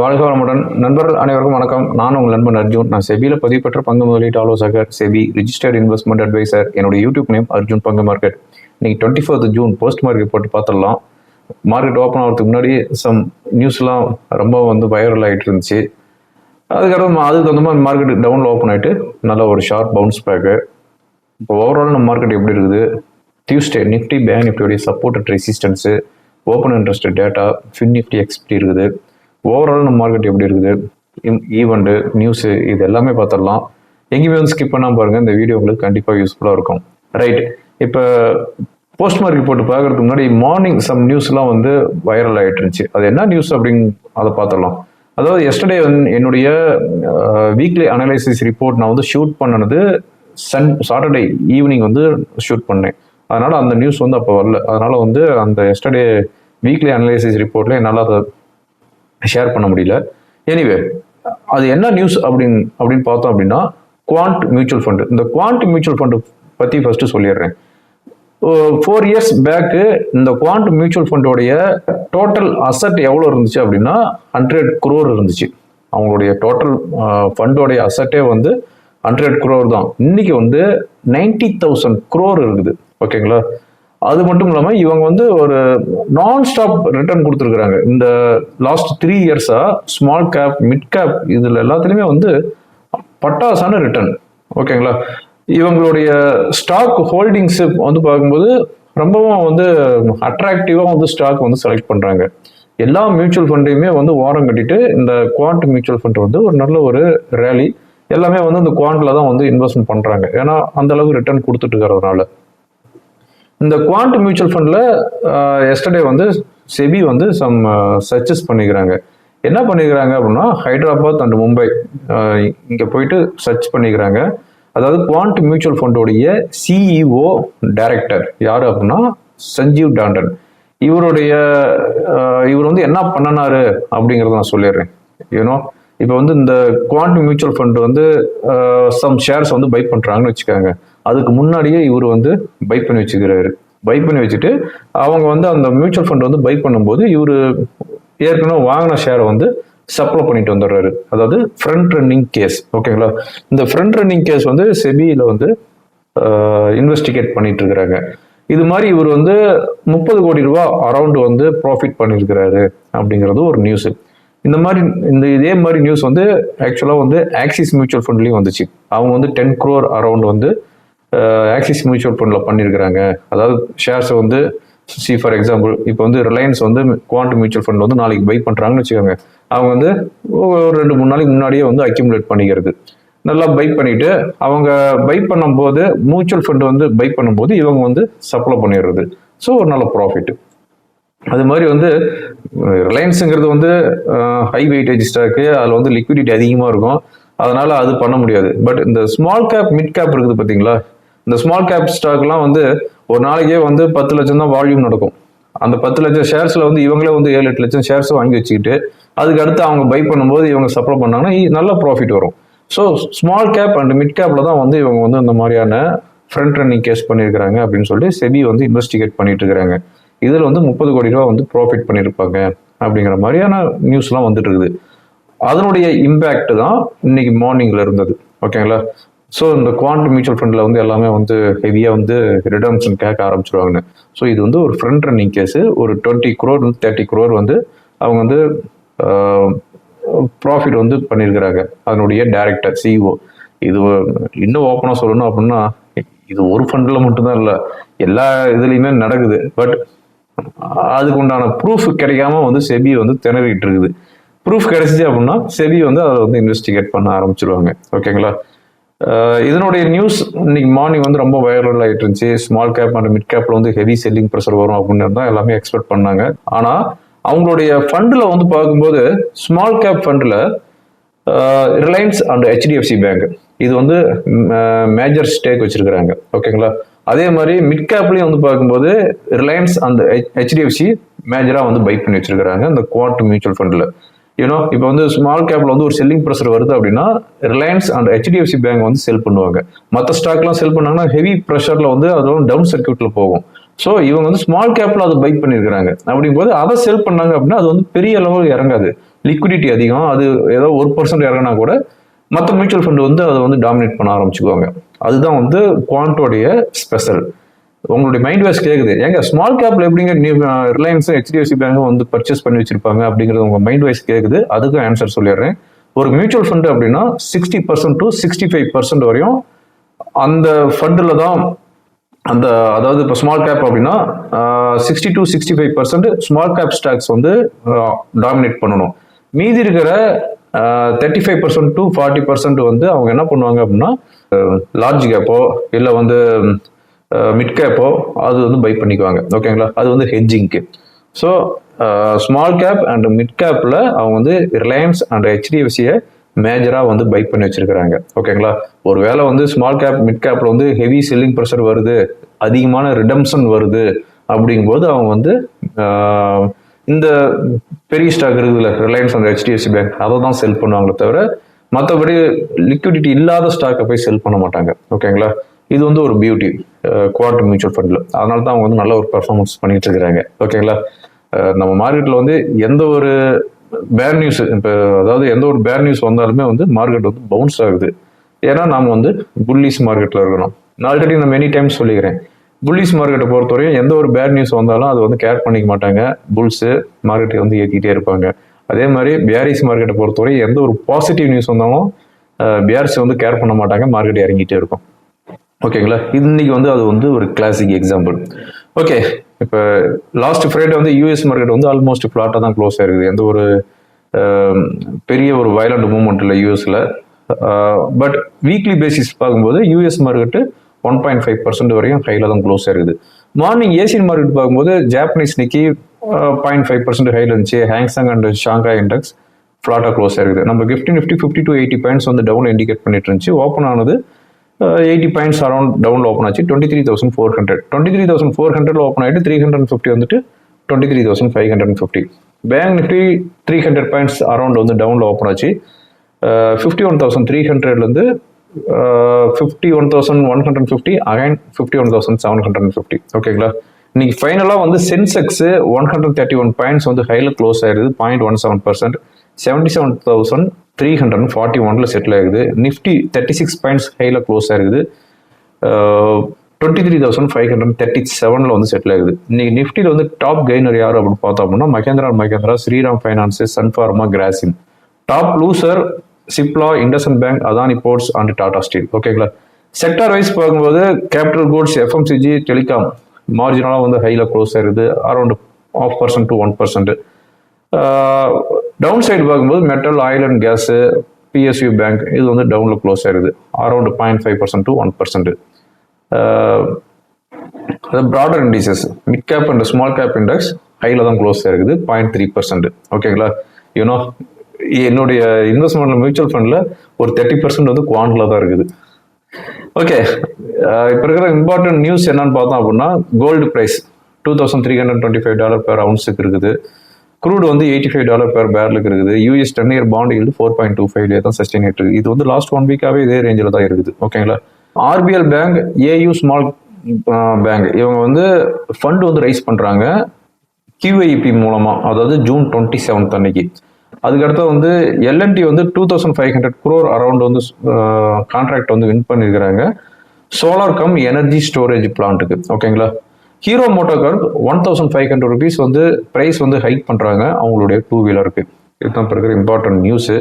வாழ்க வளமுடன். நண்பர்கள் அனைவருக்கும் வணக்கம். நான் உங்கள் நண்பன் அர்ஜுன். நான் செபியில் பதிவு பெற்ற பங்கு முதலீட்டு ஆலோசகர் செபி ரிஜிஸ்டர்ட் இன்வெஸ்ட்மெண்ட் அட்வைசர் என்னோட யூடியூப் நேம் அர்ஜுன் பங்கு மார்க்கெட் இன்னைக்கு twenty fourth June post market போட்டு பார்த்துடலாம். மார்க்கெட் ஓப்பன் ஆகிறதுக்கு முன்னாடி சம் நியூஸ்லாம் ரொம்ப வந்து வைரல் ஆகிட்டு இருந்துச்சு. அதுக்கப்புறம் அதுக்கு தகுந்த மாதிரி மார்க்கெட் டவுனில் ஓப்பன் ஆகிட்டு நல்ல ஒரு ஷார்ப் பவுன்ஸ் பேக்கு இப்போ ஓவரால் நம்ம மார்க்கெட் எப்படி இருக்குது? Tuesday Nifty bank நிஃப்டியோடைய support resistance open interest data Fin Nifty expiry இருக்குது. ஓவரால் நம்ம மார்க்கெட் எப்படி இருக்குது? ஈவெண்ட்டு நியூஸு இது எல்லாமே பார்த்துடலாம். எங்கேயுமே வந்து ஸ்கிப் பண்ணாமல் பாருங்கள் இந்த வீடியோ உங்களுக்கு கண்டிப்பாக யூஸ்ஃபுல்லாக இருக்கும். ரைட் இப்போ போஸ்ட் மார்க்கெட் போட்டு பார்க்கறதுக்கு முன்னாடி மார்னிங் சம் நியூஸ்லாம் வந்து வைரல் ஆகிட்டு இருந்துச்சு. அது என்ன நியூஸ் அப்படின்னு அதை பார்த்துடலாம். அதாவது எஸ்டர்டே வந்து என்னுடைய வீக்லி அனலைசிஸ் ரிப்போர்ட் நான் வந்து ஷூட் பண்ணது சன் சாட்டர்டே ஈவினிங் வந்து ஷூட் பண்ணேன். அதனால் அந்த நியூஸ் வந்து அப்போ வரல. அதனால் வந்து அந்த எஸ்டர்டே வீக்லி அனலைசிஸ் ரிப்போர்ட்டில் என்னால் அதை ஷேர் பண்ண முடியல. எனிவே அது என்ன நியூஸ் அப்படின்னு அப்படின்னு பார்த்தோம் அப்படின்னா குவாண்ட் மியூச்சுவல் ஃபண்டு இந்த குவாண்ட் மியூச்சுவல் ஃபண்டு பற்றி ஃபஸ்ட்டு சொல்லிடுறேன். ஃபோர் இயர்ஸ் பேக்கு இந்த குவாண்ட் மியூச்சுவல் ஃபண்டோடைய டோட்டல் அசட் எவ்வளோ இருந்துச்சு அப்படின்னா ஹண்ட்ரட் குரோர் இருந்துச்சு. அவங்களுடைய டோட்டல் ஃபண்டோடைய அசட்டே வந்து ஹண்ட்ரட் குரோர் தான். இன்னைக்கு வந்து நைன்டி தௌசண்ட் குரோர் இருக்குது. ஓகேங்களா அது மட்டும் இல்லாமல் இவங்க வந்து ஒரு நான் ஸ்டாப் ரிட்டர்ன் கொடுத்துருக்குறாங்க. இந்த லாஸ்ட் த்ரீ இயர்ஸாக ஸ்மால் கேப் மிட் கேப் இதில் எல்லாத்துலேயுமே வந்து பட்டாசான ரிட்டர்ன் ஓகேங்களா இவங்களுடைய ஸ்டாக் ஹோல்டிங்ஸ் வந்து பார்க்கும்போது ரொம்பவும் வந்து அட்ராக்டிவாக வந்து ஸ்டாக் வந்து செலக்ட் பண்ணுறாங்க எல்லா மியூச்சுவல் ஃபண்டையுமே வந்து ஓரம் கட்டிட்டு இந்த குவாண்ட் மியூச்சுவல் ஃபண்ட் வந்து ஒரு நல்ல ஒரு ரேலி எல்லாமே வந்து இந்த குவாண்ட்ல தான் வந்து இன்வெஸ்ட்மெண்ட் பண்ணுறாங்க ஏன்னா அந்த அளவுக்கு ரிட்டர்ன் கொடுத்துட்டு இருக்கிறதுனால. இந்த குவாண்ட் மியூச்சுவல் ஃபண்டில் எஸ்டர்டே வந்து செபி வந்து சம் சர்ச்சஸ் பண்ணிக்கிறாங்க. என்ன பண்ணிக்கிறாங்க அப்படின்னா ஹைதராபாத் அண்ட் மும்பை இங்கே போயிட்டு சர்ச் பண்ணிக்கிறாங்க. அதாவது குவாண்ட் மியூச்சுவல் ஃபண்டோடைய சிஇஓ டைரக்டர் யார் அப்படின்னா சஞ்சீவ் டாண்டன். இவருடைய இவர் வந்து என்ன பண்ணனாரு அப்படிங்கிறத நான் சொல்லிடுறேன். யூனோ இப்போ வந்து இந்த குவாண்ட் மியூச்சுவல் ஃபண்ட் வந்து சம் ஷேர்ஸ் வந்து பை பண்ணுறாங்கன்னு வச்சுக்காங்க. அதுக்கு முன்னாடியே இவர் வந்து பை பண்ணி வச்சுக்கிறாரு. பை பண்ணி வச்சுட்டு அவங்க வந்து அந்த மியூச்சுவல் ஃபண்ட் வந்து பை பண்ணும்போது இவர் ஏற்கனவே வாங்கின ஷேரை வந்து சப்ளை பண்ணிட்டு வந்துடுறாரு. அதாவது ஃப்ரண்ட் ரன்னிங் கேஸ் ஓகேங்களா இந்த ஃப்ரண்ட் ரன்னிங் கேஸ் வந்து செபியில் வந்து இன்வெஸ்டிகேட் பண்ணிட்டு இருக்கிறாங்க. இது மாதிரி இவர் வந்து முப்பது கோடி ரூபா அரௌண்ட் வந்து ப்ராஃபிட் பண்ணியிருக்கிறாரு அப்படிங்கிறது ஒரு நியூஸ் இந்த மாதிரி இந்த இதே மாதிரி நியூஸ் வந்து ஆக்சுவலாக வந்து ஆக்சிஸ் மியூச்சுவல் ஃபண்ட்லேயும் வந்துச்சு. அவங்க வந்து டென் க்ரோர் அரௌண்ட் வந்து ஆக்சிஸ் மியூச்சுவல் ஃபண்டில் பண்ணியிருக்கிறாங்க அதாவது ஷேர்ஸை வந்து சி ஃபார் எக்ஸாம்பிள் இப்போ வந்து ரிலையன்ஸ் வந்து குவாண்ட் மியூச்சுவல் ஃபண்ட் வந்து நாளைக்கு பை பண்ணுறாங்கன்னு வச்சுக்கோங்க. அவங்க வந்து ஒரு ரெண்டு மூணு நாளைக்கு முன்னாடியே வந்து அக்யூமுலேட் பண்ணிக்கிறது. நல்லா பை பண்ணிட்டு அவங்க பை பண்ணும்போது மியூச்சுவல் ஃபண்ட் வந்து பை பண்ணும்போது இவங்க வந்து சப்ளை பண்ணிடுறது. ஸோ ஒரு நல்ல ப்ராஃபிட் அது மாதிரி வந்து ரிலையன்ஸுங்கிறது வந்து ஹை வெயிட்டேஜ் ஸ்டாக்கு அதில் வந்து லிக்விடிட்டி அதிகமாக இருக்கும். அதனால் அது பண்ண முடியாது. பட் இந்த ஸ்மால் கேப் மிட் கேப் இருக்குது பார்த்தீங்களா இந்த ஸ்மால் கேப் ஸ்டாக்லாம் வந்து ஒரு நாளைக்கே வந்து பத்து லட்சம் தான் வால்யூம் நடக்கும். அந்த பத்து லட்சம் ஷேர்ஸில் வந்து இவங்களே வந்து ஏழு எட்டு லட்சம் ஷேர்ஸ் வாங்கி வச்சுக்கிட்டு அதுக்கு அடுத்து அவங்க பை பண்ணும்போது இவங்க சப்ளை பண்ணாங்கன்னா நல்ல ப்ராஃபிட் வரும். So small cap and mid கேப்பில் தான் வந்து இவங்க வந்து இந்த மாதிரியான ஃப்ரண்ட் ரன்னிங் கேஸ் பண்ணியிருக்கிறாங்க அப்படின்னு சொல்லிட்டு செபி வந்து இன்வெஸ்டிகேட் பண்ணிட்டு இருக்கிறாங்க. இதில் வந்து முப்பது கோடி ரூபா வந்து ப்ராஃபிட் பண்ணியிருப்பாங்க அப்படிங்கிற மாதிரியான நியூஸ்லாம் வந்துட்டு இருக்குது. அதனுடைய இம்பேக்ட் தான் இன்னைக்கு மார்னிங்கில் இருந்தது. ஓகேங்களா ஸோ இந்த குவாண்ட் மியூச்சுவல் ஃபண்டில் வந்து எல்லாமே வந்து ஹெவியாக வந்து ரிடம்ஷன் கேட்க ஆரம்பிச்சிருவாங்க ஸோ இது வந்து ஒரு ஃப்ரண்ட் ரன்னிங் கேஸு ஒரு டுவெண்ட்டி குரோர் தேர்ட்டி குரோர் வந்து அவங்க வந்து ப்ராஃபிட் வந்து பண்ணியிருக்கிறாங்க அதனுடைய டேரக்டர் சிஇஓ இது இன்னும் ஓப்பனாக சொல்லணும் அப்படின்னா இது ஒரு ஃபண்டில் மட்டும்தான் இல்லை. எல்லா இதுலேயுமே நடக்குது. பட் அதுக்கு உண்டான ப்ரூஃப் கிடைக்காம வந்து செபி வந்து திணறிட்டு இருக்குது. ப்ரூஃப் கிடைச்சிச்சு அப்படின்னா செபி வந்து அதை வந்து இன்வெஸ்டிகேட் பண்ண ஆரம்பிச்சிருவாங்க. ஓகேங்களா இதனுடைய நியூஸ் இன்னைக்கு மார்னிங் வந்து ரொம்ப வைரல் ஆகிட்டு இருந்துச்சு. ஸ்மால் கேப் அண்ட் மிட் கேப்ல வந்து ஹெவி செல்லிங் ப்ரெஷர் வரும் அப்படின்னு தான் எல்லாமே எக்ஸ்பெக்ட் பண்ணாங்க. ஆனால் அவங்களுடைய ஃபண்டில் வந்து பார்க்கும்போது ஸ்மால் கேப் ஃபண்டில் ரிலையன்ஸ் அண்ட் ஹெச்டிஎஃப்சி பேங்க் இது வந்து மேஜர் ஸ்டேக் வச்சிருக்கிறாங்க. ஓகேங்களா அதே மாதிரி மிட் கேப்லேயும் வந்து பார்க்கும்போது ரிலையன்ஸ் அந்த ஹெச்டிஎஃப்சி மேஜராக வந்து பை பண்ணி வச்சிருக்கிறாங்க இந்த குவாண்ட் மியூச்சுவல் ஃபண்டில் யூனோ இப்போ வந்து ஸ்மால் கேப்ல வந்து ஒரு செல்லிங் ப்ரெஷர் வருது அப்படின்னா ரிலையன்ஸ் அண்ட் ஹெச்டிஎஃப்சி பேங்க் வந்து செல் பண்ணுவாங்க. மற்ற ஸ்டாக்லாம் செல் பண்ணாங்கன்னா ஹெவி ப்ரெஷர்ல வந்து அது டவுன் சர்க்கியூட்ல போகும். ஸோ இவங்க வந்து ஸ்மால் கேப்ல அதை பைக் பண்ணியிருக்கிறாங்க. அப்படிங்கும்போது அதை செல் பண்ணாங்க அப்படின்னா அது வந்து பெரிய அளவில் இறங்காது. லிக்விடிட்டி அதிகம். அது ஏதோ ஒரு பர்சன்ட் இறங்கினா கூட மற்ற மியூச்சுவல் ஃபண்ட் வந்து அதை வந்து டாமினேட் பண்ண ஆரம்பிச்சுக்குவாங்க. அதுதான் வந்து குவான்டோடைய ஸ்பெஷல் உங்களுடைய மைண்ட் வாஷ் கேட்குது ஏங்க ஸ்மால் கேப்ல எப்படிங்க நீ ரிலையன்ஸ் ஹெச்டிஎஃப்சி பேங்கும் வந்து பர்ச்சேஸ் பண்ணி வச்சிருப்பாங்க அப்படிங்கிறது உங்க மைண்ட் வாய்ஸ் கேட்குது அதுக்கும் ஆன்சர் சொல்லிடுறேன். ஒரு மியூச்சுவல் ஃபண்ட் அப்படின்னா sixty percent to sixty five percent வரையும் அந்த ஃபண்டில் தான் அந்த அதாவது இப்போ ஸ்மால் கேப் அப்படின்னா sixty to sixty five percent small cap stocks வந்து டாமினேட் பண்ணணும். மீதி இருக்கிற thirty five percent to forty percent வந்து அவங்க என்ன பண்ணுவாங்க அப்படின்னா லார்ஜ் கேப்போ இல்லை வந்து மிட் கேப்போ அது வந்து பை பண்ணிக்குவாங்க. ஓகேங்களா அது வந்து ஹெட்ஜிங்க்கு so small cap and mid கேப்பில் அவங்க வந்து ரிலையன்ஸ் அண்ட் ஹெச்டிஎஃப்சியை மேஜராக வந்து பை பண்ணி வச்சிருக்கிறாங்க. ஓகேங்களா ஒரு வேளை வந்து ஸ்மால் கேப் மிட் கேப்பில் வந்து ஹெவி செல்லிங் ப்ரெஷர் வருது அதிகமான ரிடம்ஷன் வருது அப்படிங்கும்போது அவங்க வந்து இந்த பெரிய ஸ்டாக் இருக்குதுல்ல ரிலையன்ஸ் அண்ட் ஹெச்டிஎஃப்சி பேங்க் அதை தான் செல் பண்ணுவாங்களே தவிர மற்றபடி லிக்விடிட்டி இல்லாத ஸ்டாக்கை போய் செல் பண்ண மாட்டாங்க. ஓகேங்களா இது வந்து ஒரு பியூட்டி குவார்டர் மியூச்சுவல் ஃபண்டில் அதனால தான் அவங்க வந்து நல்ல ஒரு பெர்ஃபார்மன்ஸ் பண்ணிட்டு இருக்கிறாங்க. ஓகேங்களா நம்ம மார்க்கெட்டில் வந்து எந்த ஒரு பேட் நியூஸ் இப்போ அதாவது எந்த ஒரு பேட் நியூஸ் வந்தாலுமே வந்து மார்க்கெட் வந்து பவுன்ஸ் ஆகுது. ஏன்னா நாம் வந்து புல்லிஸ் மார்க்கெட்டில் இருக்கணும் நான் ஆல்ரெடி நான் மெனி டைம்ஸ் சொல்லிக்கிறேன். புல்லிஸ் மார்க்கெட்டை பொறுத்தவரையும் எந்த ஒரு பேட் நியூஸ் வந்தாலும் அது வந்து கேர் பண்ணிக்க மாட்டாங்க. புல்ஸு மார்க்கெட்டை வந்து ஏற்றிக்கிட்டே இருப்பாங்க. அதே மாதிரி பியாரிஸ் மார்க்கெட்டை பொறுத்தவரை எந்த ஒரு பாசிட்டிவ் நியூஸ் வந்தாலும் பியாரிஸ் வந்து கேர் பண்ண மாட்டாங்க. மார்க்கெட் இறங்கிட்டே இருக்கும். ஓகேங்களா? இன்னைக்கு வந்து அது வந்து ஒரு கிளாசிக் எக்ஸாம்பிள் ஓகே இப்போ லாஸ்ட் ஃப்ரைடே வந்து யூஎஸ் மார்க்கெட் வந்து ஆல்மோஸ்ட் ஃப்ளாட்டாக தான் க்ளோஸ் ஆயிருக்குது. எந்த ஒரு பெரிய ஒரு வயலண்ட் மூவ்மெண்ட் இல்லை யூஎஸில் பட் வீக்லி பேசிஸ் பார்க்கும்போது US market one point five percent வரையும் ஹையில் தான் க்ளோஸ் ஆயிருக்குது. மார்னிங் ஏசியன் மார்க்கெட் பார்க்கும்போது Japanese Nikkei point five percent ஹையில் இருந்துச்சு. Hang Seng and Shanghai index ஃப்ளாட்டாக க்ளோஸ் ஆயிருக்குது. நம்ம Nifty Nifty fifty two eighty points வந்து டவுன் இண்டிகேட் பண்ணிட்டு இருந்துச்சு. ஓப்பன் ஆனது eighty points around down open ஆச்சு. Twenty three thousand four hundred twenty three thousand four hundred open ஆகிட்டு three hundred fifty வந்துட்டு twenty three thousand five hundred fifty bank Nifty three hundred points around வந்து டவுனில் open ஆச்சு. Fifty one thousand three ஹண்ட்ரட்லேருந்து fifty one thousand one hundred fifty again fifty one thousand seven hundred fifty ஓகேங்களா இன்னைக்கு ஃபைனலாக வந்து Sensex one hundred thirty one points வந்து ஹையில் க்ளோஸ் ஆயிருது. Point one seven percent seventy seven thousand three hundred forty ஒன்ல settle ஆகுது. Nifty thirty six points ஹையில் க்ளோஸ் ஆகுது. Twenty three thousand five hundred thirty செவனில் வந்து செட்டில் ஆகுது. இன்னைக்கு நிஃப்டியில் வந்து டாப் கெய்னர் யார் அப்படின்னு பார்த்தோம் அப்படின்னா Mahindra and Mahindra Shriram finance Sun Pharma Grasim top loser Cipla IndusInd bank Adani ports and Tata steel ஓகேங்களா செக்டார் வைஸ் பார்க்கும்போது கேபிட்டல் குட்ஸ் எஃப்எம்சிஜி டெலிகாம் மார்ஜினலாக வந்து ஹையில் க்ளோஸ் ஆயிருது around half percent to one percent down side பார்க்கும்போது metal oil and gas PSU bank இது வந்து டவுனில் க்ளோஸ் ஆயிருது. Around point five percent to one percent அது broader indices mid cap and small cap index ஹையில் தான் close ஆயிருக்குது point three percent ஓகேங்களா யூனோ என்னுடைய இன்வெஸ்ட்மெண்ட்ல மியூச்சுவல் ஃபண்டில் ஒரு தேர்ட்டி பர்சன்ட் வந்து குவாண்டில் தான் இருக்குது. ஓகே இப்போ இருக்கிற இம்பார்ட்டன்ட் நியூஸ் என்னன்னு பார்த்தோம் அப்படின்னா gold price two thousand three hundred twenty five dollar per அவுன்ஸுக்கு இருக்குது. குரூடு வந்து எயிட்டி ஃபைவ் டாலர் பேர் பேரலுக்கு இருக்குது. யூஎஸ் டென் இயர் பாண்ட் இது ஃபோர் பாயிண்ட் டூ ஃபைவ்லேயே தான் சஸ்டெயின் ஆகிட்டு இருக்குது. இது வந்து லாஸ்ட் ஒன் வீக்காகவே இதே ரேஞ்சில் தான் இருக்குது. ஓகேங்களா RBL bank AU small bank இவங்க வந்து ஃபண்ட் வந்து ரைஸ் பண்ணுறாங்க கியூஐபி மூலமாக அதாவது ஜூன் டுவெண்ட்டி செவன்த் அன்னைக்கு அதுக்கடுத்து வந்து எல்என்டி வந்து two thousand five hundred crore around வந்து கான்ட்ராக்ட் வந்து வின் பண்ணியிருக்கிறாங்க சோலார் கம் எனர்ஜி ஸ்டோரேஜ் பிளான்ட்டுக்கு ஓகேங்களா Hero MotoCorp one thousand five hundred rupees வந்து ப்ரைஸ் வந்து ஹைக் பண்ணுறாங்க அவங்களுடைய டூ வீலருக்கு இதுதான் இப்போ இருக்கிற இம்பார்ட்டன்ட் நியூஸு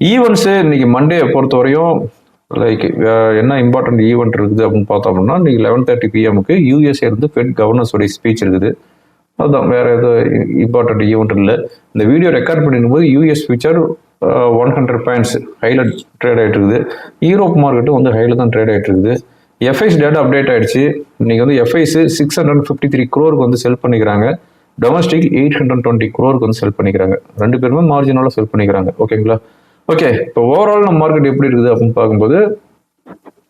ஈவெண்ட்ஸு இன்னைக்கு மண்டே பொறுத்தவரையும் லைக் என்ன இம்பார்ட்டன்ட் ஈவெண்ட் இருக்குது அப்படின்னு பார்த்தோம் அப்படின்னா இன்னைக்கு லெவன் தேர்ட்டி பிஎம்க்கு யூஎஸ்ஏ இருந்து ஃபெட் கவர்னர்ஸோடைய ஸ்பீச் இருக்குது. அதுதான் வேறு எதுவும் இம்பார்ட்டன்ட் ஈவெண்ட் இல்லை. இந்த video record பண்ணிடும்போது US future one hundred points ஹைல trade ஆகிட்டு இருக்குது. யூரோப் மார்க்கெட்டும் வந்து ஹைல தான் ட்ரேட் ஆகிட்டு இருக்குது. எஃப்ஐஸ் டேட்டா அப்டேட் ஆயிடுச்சு. இன்னைக்கு வந்து FIIs six hundred fifty three க்ரோருக்கு வந்து செல் பண்ணிக்கிறாங்க. டொமஸ்டிக் எயிட் ஹண்ட்ரட் டுவெண்ட்டி க்ரோருக்கு வந்து செல் பண்ணிக்கிறாங்க. ரெண்டு பேருமே மார்ஜினால செல் பண்ணிக்கிறாங்க. ஓகேங்களா ஓகே இப்போ ஓவரால் நம்ம மார்க்கெட் எப்படி இருக்குது அப்படின்னு பார்க்கும்போது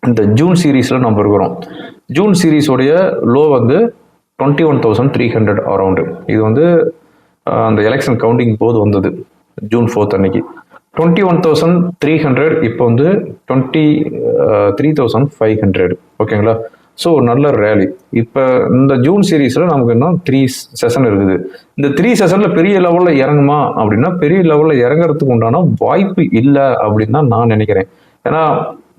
இந்த ஜூன் சீரீஸில் நம்ம இருக்கிறோம். ஜூன் சீரீஸோடைய லோ வந்து twenty one thousand three hundred around இது வந்து அந்த எலெக்ஷன் கவுண்டிங் போது வந்தது. ஜூன் ஃபோர்த் அன்னைக்கு. Twenty one thousand three hundred இப்போ வந்து twenty three thousand five hundred ஓகேங்களா? ஸோ ஒரு நல்ல ரேலி இப்போ இந்த ஜூன் சீரீஸில் நமக்கு இன்னும் த்ரீ செஷன் இருக்குது. இந்த த்ரீ செஷனில் பெரிய லெவலில் இறங்குமா அப்படின்னா பெரிய லெவலில் இறங்குறதுக்கு உண்டான வாய்ப்பு இல்லை அப்படின்னு தான் நான் நினைக்கிறேன். ஏன்னா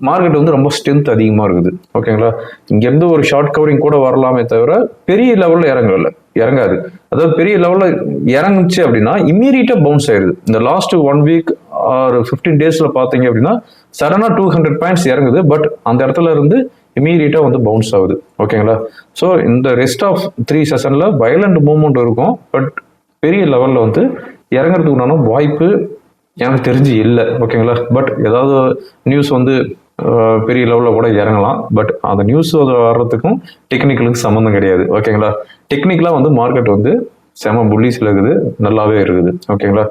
மார்க்கெட் வந்து ரொம்ப ஸ்ட்ரென்த் அதிகமாக இருக்குது. ஓகேங்களா? இங்கேருந்து ஒரு ஷார்ட் கவரிங் கூட வரலாமே தவிர பெரிய லெவலில் இறங்கல இறங்காது. அதாவது பெரிய லெவலில் இறங்குச்சு அப்படின்னா இம்மீடியட்டாக பவுன்ஸ் ஆயிடுது இந்த லாஸ்ட் ஒன் வீக் ஒரு ஃபிஃப்டீன் டேஸில் பார்த்தீங்க அப்படின்னா சடனாக டூ ஹண்ட்ரட் பாயிண்ட்ஸ் இறங்குது. பட் அந்த இடத்துல இருந்து இமீடியட்டாக வந்து பவுன்ஸ் ஆகுது. ஓகேங்களா ஸோ இந்த ரெஸ்ட் ஆஃப் த்ரீ செஷனில் வயலண்ட் மூவ்மெண்ட் இருக்கும். பட் பெரிய லெவலில் வந்து இறங்குறதுக்கு உண்டான வாய்ப்பு எனக்கு தெரிஞ்சு இல்லை. ஓகேங்களா பட் ஏதாவது நியூஸ் வந்து பெரிய லெவலில் கூட இறங்கலாம். பட் அந்த நியூஸ் வர்றதுக்கும் டெக்னிக்கலுக்கு சம்மந்தம் கிடையாது. ஓகேங்களா டெக்னிக்கலாக வந்து மார்க்கெட் வந்து செம புள்ளிஸில் இருக்குது. நல்லாவே இருக்குது. ஓகேங்களா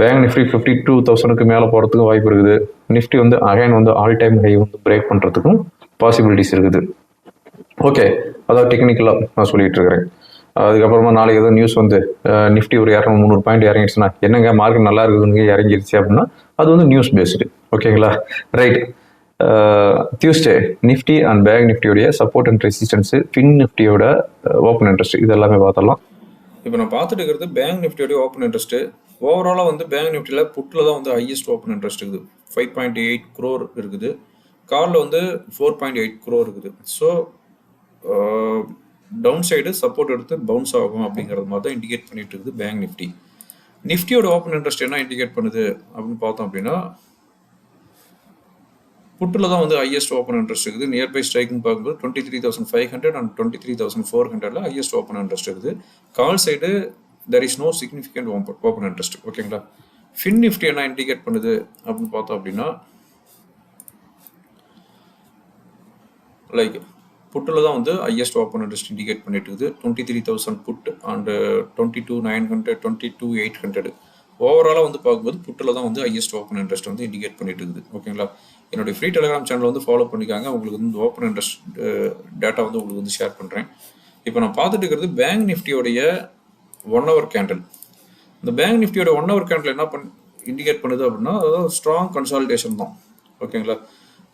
பேங்க் நிஃப்டி ஃபிஃப்டி டூ தௌசண்ட்க்கு மேலே போகிறதுக்கும் வாய்ப்பு இருக்குது. நிஃப்டி வந்து அகைன் வந்து ஆல் டைம் ஹை வந்து பிரேக் பண்ணுறதுக்கும் பாசிபிலிட்டிஸ் இருக்குது. ஓகே அதாவது டெக்னிக்கலாக நான் சொல்லிகிட்டு இருக்கிறேன். அதுக்கப்புறமா நாளைக்கு ஏதோ நியூஸ் வந்து நிஃப்டி ஒரு இரநூறு முந்நூறு பாயிண்ட் இறங்கிடுச்சுன்னா என்னங்க மார்க்கெட் நல்லா இருக்குதுங்க இறங்கிடுச்சு அப்படின்னா அது வந்து நியூஸ் பேஸ்டு ஓகேங்களா right Tuesday Nifty and bank நிஃப்டியோடைய support and resistance fin நிஃப்டியோட ஓப்பன் இன்ட்ரெஸ்ட் இது எல்லாமே பார்த்தலாம் இப்போ நான் பார்த்துட்டு இருக்கிறது பேங்க் நிஃப்டியோடைய ஓப்பன் இன்ட்ரெஸ்ட்டு ஓவராலாக வந்து பேங்க் நிஃப்டியில் புட்டில் தான் வந்து ஹையஸ்ட் ஓப்பன் இன்ட்ரெஸ்ட் இருக்குது. ஃபைவ் பாயிண்ட் எயிட் குரோர் இருக்குது. காலில் வந்து ஃபோர் பாயிண்ட் எயிட் குரோர் இருக்குது. ஸோ டவுன் சைடு சப்போர்ட் எடுத்து பவுன்ஸ் ஆகும் அப்படிங்கிறது மாதிரி தான் இண்டிகேட் பண்ணிட்டு இருக்குது பேங்க் நிஃப்டி நிஃப்டியோட ஓப்பன் இன்ட்ரெஸ்ட் என்ன இண்டிகேட் பண்ணுது அப்படின்னு பார்த்தோம் அப்படின்னா புட்டில் தான் வந்து ஹையஸ்ட் ஓப்பன் இன்ட்ரெஸ்ட் இருக்குது. நியர்பை ஸ்ட்ரைக்குன்னு பார்க்கும்போது twenty three thousand five hundred and twenty three thousand four ஹண்ட்ரட்ல ஹையஸ்ட் ஓப்பன் இன்ட்ரெஸ்ட் இருக்குது. Call side there is no significant open interest ஓகேங்களா ஃபின் நிஃப்டி என்ன இண்டிகேட் பண்ணுது அப்படின்னு பார்த்தோம் அப்படின்னா லைக் புட்டில் தான் வந்து ஹையஸ்ட் ஓப்பன் இன்ட்ரெஸ்ட் இண்டிகேட் பண்ணிட்டு இருக்குது. Twenty three thousand put and twenty two nine hundred twenty two eight hundred ஓவராலாக வந்து பார்க்கும்போது புட்டில் தான் வந்து ஹையஸ்ட் ஓப்பன் இன்ட்ரெஸ்ட் வந்து இண்டிகேட் பண்ணிட்டு இருக்குது ஓகேங்களா என்னுடைய ஃப்ரீ டெலிகிராம் சேனல் வந்து ஃபாலோ பண்ணிக்காங்க. உங்களுக்கு வந்து ஓப்பன் இன்ட்ரெஸ்ட் டேட்டா வந்து உங்களுக்கு வந்து ஷேர் பண்ணுறேன் இப்போ நான் பார்த்துட்டு இருக்கிறது பேங்க் நிஃப்டியோடைய ஒன் ஹவர் கேண்டில் இந்த பேங்க் நிஃப்டியோட ஒன் ஹவர் கேண்டில் என்ன பண் இண்டிகேட் பண்ணுது அப்படின்னா அதாவது ஸ்ட்ராங் கன்சால்டேஷன் தான். ஓகேங்களா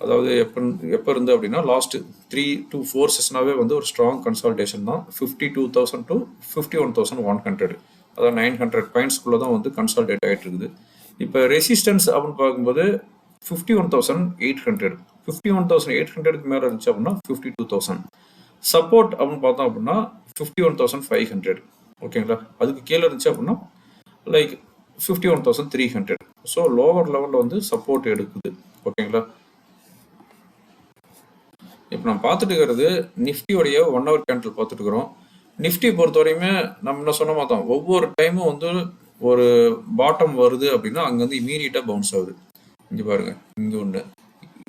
அதாவது எப்போ எப்போ இருந்து அப்படின்னா லாஸ்ட் த்ரீ டூ ஃபோர் செஷனாகவே வந்து ஒரு ஸ்ட்ராங் கன்சால்டேஷன் தான். Fifty two thousand to fifty one thousand one hundred அதாவது நைன் ஹண்ட்ரட் பாயிண்ட்ஸ்குள்ளே தான் வந்து கன்சால்டேட் ஆகிட்டு இருக்குது. இப்போ ரெசிஸ்டன்ஸ் அப்படின்னு பார்க்கும்போது fifty one thousand eight hundred fifty one thousand eight ஹண்ட்ரட்க்கு மேலே இருந்துச்சு அப்படின்னா ஃபிஃப்டி டூ தௌசண்ட் சப்போர்ட் அப்படின்னு பார்த்தோம் அப்படின்னா fifty one thousand five hundred ஓகேங்களா? அதுக்கு கீழே இருந்துச்சு அப்படின்னா like fifty one thousand three hundred so lower லெவலில் வந்து சப்போர்ட் எடுக்குது. ஓகேங்களா? இப்போ நான் பார்த்துட்டு இருக்கிறது நிஃப்டியோடைய ஒன் ஹவர் கேண்டில் பார்த்துட்டு இருக்கிறோம். நிஃப்டி பொறுத்தவரையுமே நம்ம என்ன சொன்ன மாட்டோம் ஒவ்வொரு டைமும் வந்து ஒரு பாட்டம் வருது அப்படின்னா அங்கேருந்து இமீடியட்டாக பவுன்ஸ் ஆகுது. இங்கே பாருங்க. இங்கே ஒன்று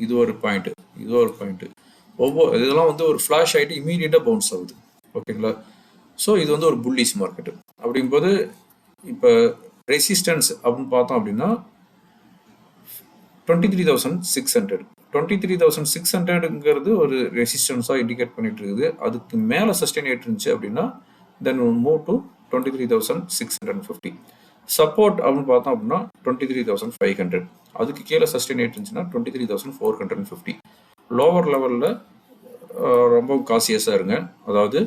இது ஒரு பாயிண்ட்டு இது ஒரு பாயிண்ட்டு ஒவ்வொரு இதெல்லாம் வந்து ஒரு ஃப்ளாஷ் ஆகிட்டு இமீடியட்டாக பவுன்ஸ் ஆகுது. ஓகேங்களா? ஸோ இது வந்து ஒரு புல்லிஸ் மார்க்கெட்டு அப்படிங்கும்போது இப்போ ரெசிஸ்டன்ஸ் அப்படின்னு பார்த்தோம் அப்படின்னா twenty three thousand six hundred twenty three thousand six ஹண்ட்ரடுங்கிறது ஒரு ரெசிஸ்டன்ஸாக இண்டிகேட் பண்ணிட்டு இருக்குது அதுக்கு மேலே சஸ்டெயின் ஆகிட்டு இருந்துச்சு அப்படின்னா then move to twenty three thousand six hundred fifty support அப்படின்னு பார்த்தோம் அப்படின்னா twenty three thousand five hundred அதுக்கு கீழே சஸ்டெயின் ஆகிட்டு இருந்துச்சுன்னா twenty three thousand four hundred fifty lower லெவலில் ரொம்ப காசியஸாக இருங்க. அதாவது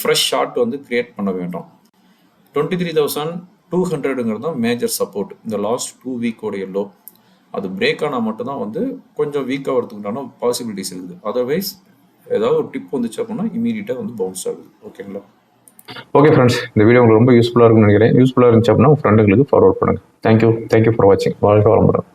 ஃப்ரெஷ் ஷார்ட் வந்து கிரியேட் பண்ண வேண்டும். டுவெண்ட்டி த்ரீ தௌசண்ட் டூ ஹண்ட்ரடுங்கிறது தான் மேஜர் சப்போர்ட் இந்த லாஸ்ட் டூ வீக்கோடைய லோ அது பிரேக் ஆனால் மட்டும்தான் வந்து கொஞ்சம் வீக் ஆகிறதுக்குண்டான பாசிபிலிட்டிஸ் இருக்குது. அதர்வைஸ் ஏதாவது ஒரு டிப் வந்துச்சு அப்படின்னா இமீடியட்டாக வந்து பவுன்ஸ் ஆகுது. ஓகேங்களா ஓகே ஃப்ரெண்ட்ஸ் இந்த வீடியோ உங்களுக்கு ரொம்ப யூஸ்ஃபுல்லாக இருக்கும்னு நினைக்கிறேன். யூஸ்ஃபுல்லாக இருந்துச்சு அப்படின்னா உங்கள் ஃப்ரெண்டுங்களுக்கு ஃபார்வர்ட் பண்ணுங்கள் thank you thank you for வாட்சிங் வாழ்க்கை வளமுடன்.